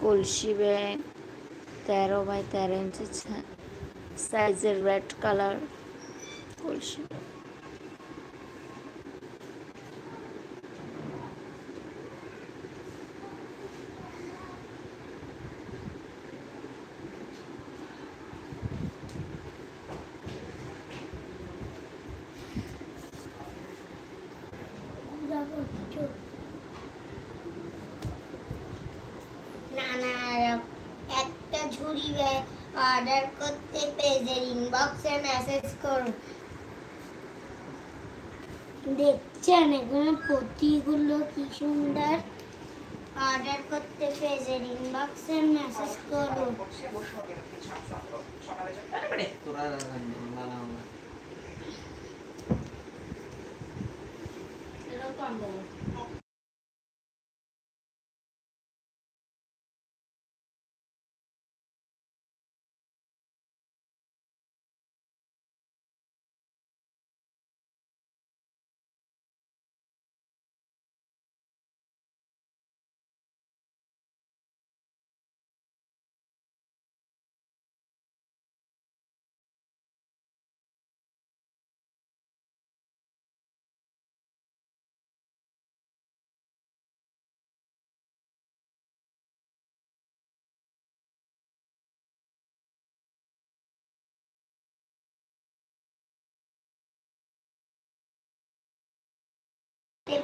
কলসি ব্যাগ তেরো বাই তেরো ইঞ্চি সাইজের রেড কালার কলসি। ব্যাগ নানা একটা অর্ডার করতে পেজের ইনবক্সে মেসেজ করুন। দেখছেন এখানে পতিগুলো কি সুন্দর? অর্ডার করতে পেজের ইনবক্সে মেসেজ করুন। তোরা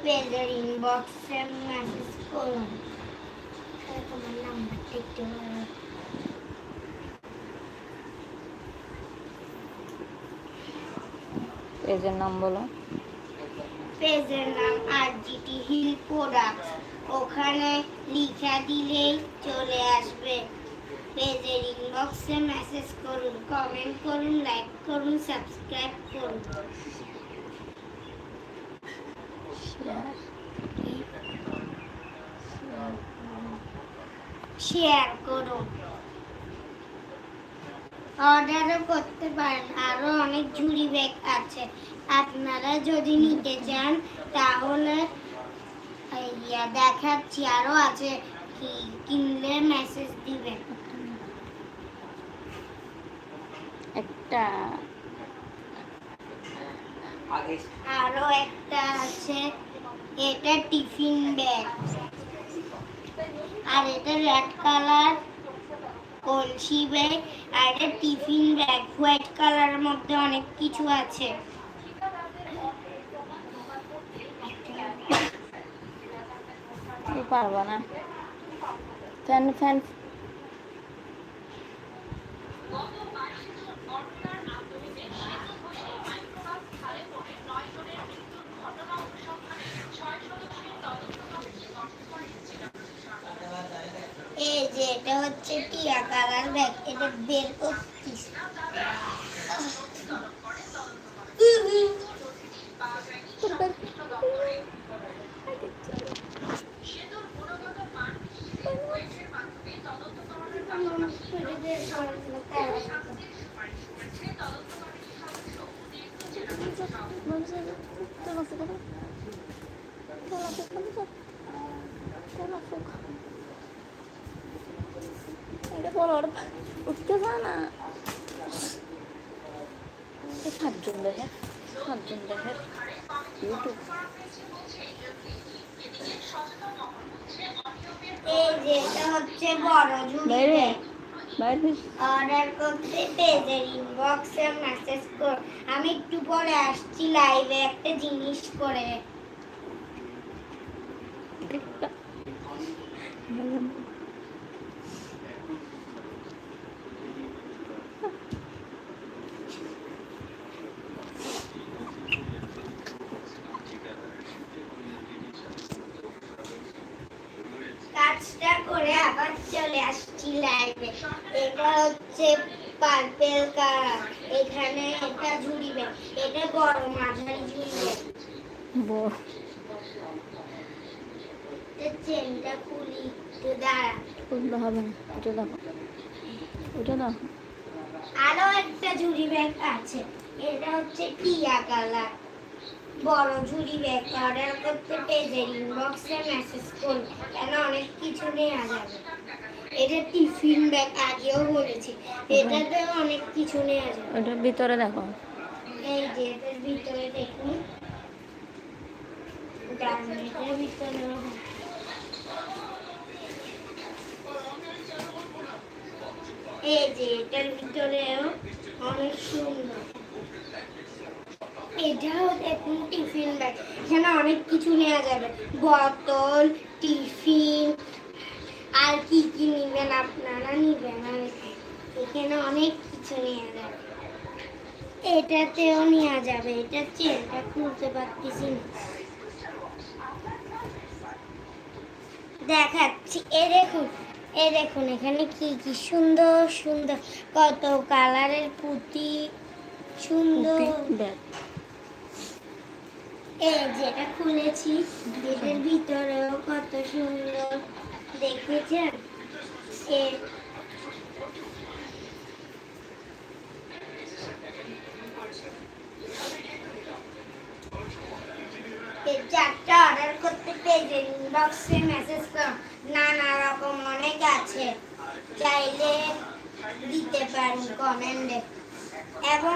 পেজের ইনবক্সে মেসেজ করুন। তোমার নাম্বারটা একটু পেজের নাম বলো। পেজের নাম আর জিটি হিল প্রোডাক্টস ওখানে লিখা দিলেই চলে আসবে। পেজের ইনবক্সে মেসেজ করুন কমেন্ট করুন লাইক করুন সাবস্ক্রাইব করুন। শেয়ার করুন অর্ডারও করতে পারেন। আরও অনেক ঝুড়ি ব্যাগ আছে। আপনারা যদি নিতে চান তাহলে দেখাচ্ছি আরও আছে। কি কিনলে মেসেজ দিবেন একটা। আগে আরও একটা আছে। এটা টিফিন ব্যাগ আর এটা রেড কালার কলসি ব্যাগ আর এটা টিফিন ব্যাগ হোয়াইট কালারের মধ্যে অনেক কিছু আছে। পারব না। ফ্যান ফ্যান এই যে এটা হচ্ছে টিয়া কালার ব্যাগ এটা বের করছিস এটা বলো উঠতে পারে না। সাতজন দেখে সাতজন দেখে। ইউটিউব আমি একটু পরে আসছি লাইভে একটা জিনিস করে। কাজটা করে আবার চলে আসছি লাইভে এটা হচ্ছে পার্পেল কালার এখানে এটা ঝুড়ি ব্যাগ এটা বড় মাঝারি ঝুড়ি ব্যাগ বড় চেনটা খুলি। একটু দাঁড়া। খুলতে হবে না। উঠে দাও। উঠে দাও। আরও একটা ঝুড়ি ব্যাগ আছে। এটা হচ্ছে টিয়া কালার বড় ঝুড়ি ব্যাগ অর্ডার করতে পেজের ইনবক্সে মেসেজ করুন কেন অনেক কিছু নেওয়া যাবে। এটা টিফিন ব্যাগ আগেও বলেছি। এটাতে অনেক কিছু নেওয়া যাবে। ওটার ভিতরে দেখো। এই যে এটার ভিতরে দেখুন। এটার ভিতরে এই যে এটার ভিতরেও অনেক সুন্দর। এটাও দেখুন টিফিন ব্যাগ এখানে অনেক কিছু নেওয়া যাবে। বোতল, টিফিন, আর কি কি নেবেন আপনারা নিবেন? এখানে অনেক কিছু নেওয়া যাবে। এটাতেও নেওয়া যাবে। এটা চেনটা খুলতে পারতেছি না। দেখাচ্ছি। এ দেখুন এ দেখুন, এখানে কি কি সুন্দর সুন্দর। কত কালারের পুঁতি। সুন্দর। এই যেটা খুলেছি এটার ভিতরেও কত সুন্দর, দেখেছেন? চারটা অর্ডার করতে পেজে ইনবক্সে মেসেজ করো, নানা রকম অনেক আছে। চাইলে দিতে পারি কমেন্টে এবং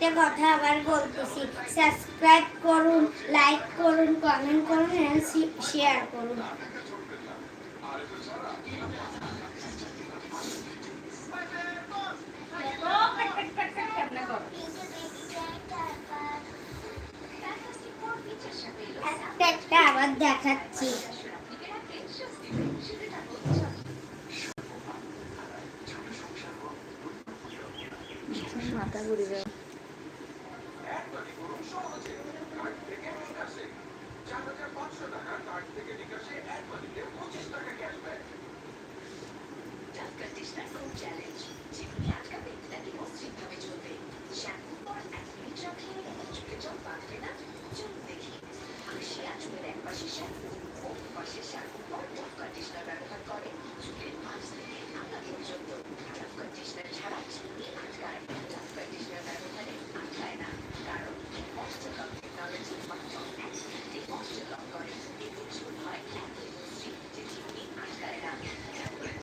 আরেকটা কথা আবার বলতেছি। সাবস্ক্রাইব করুন লাইক করুন কমেন্ট করুন শেয়ার করুন। একটা আবার দেখাচ্ছি। মাথা ঘুরে যাবে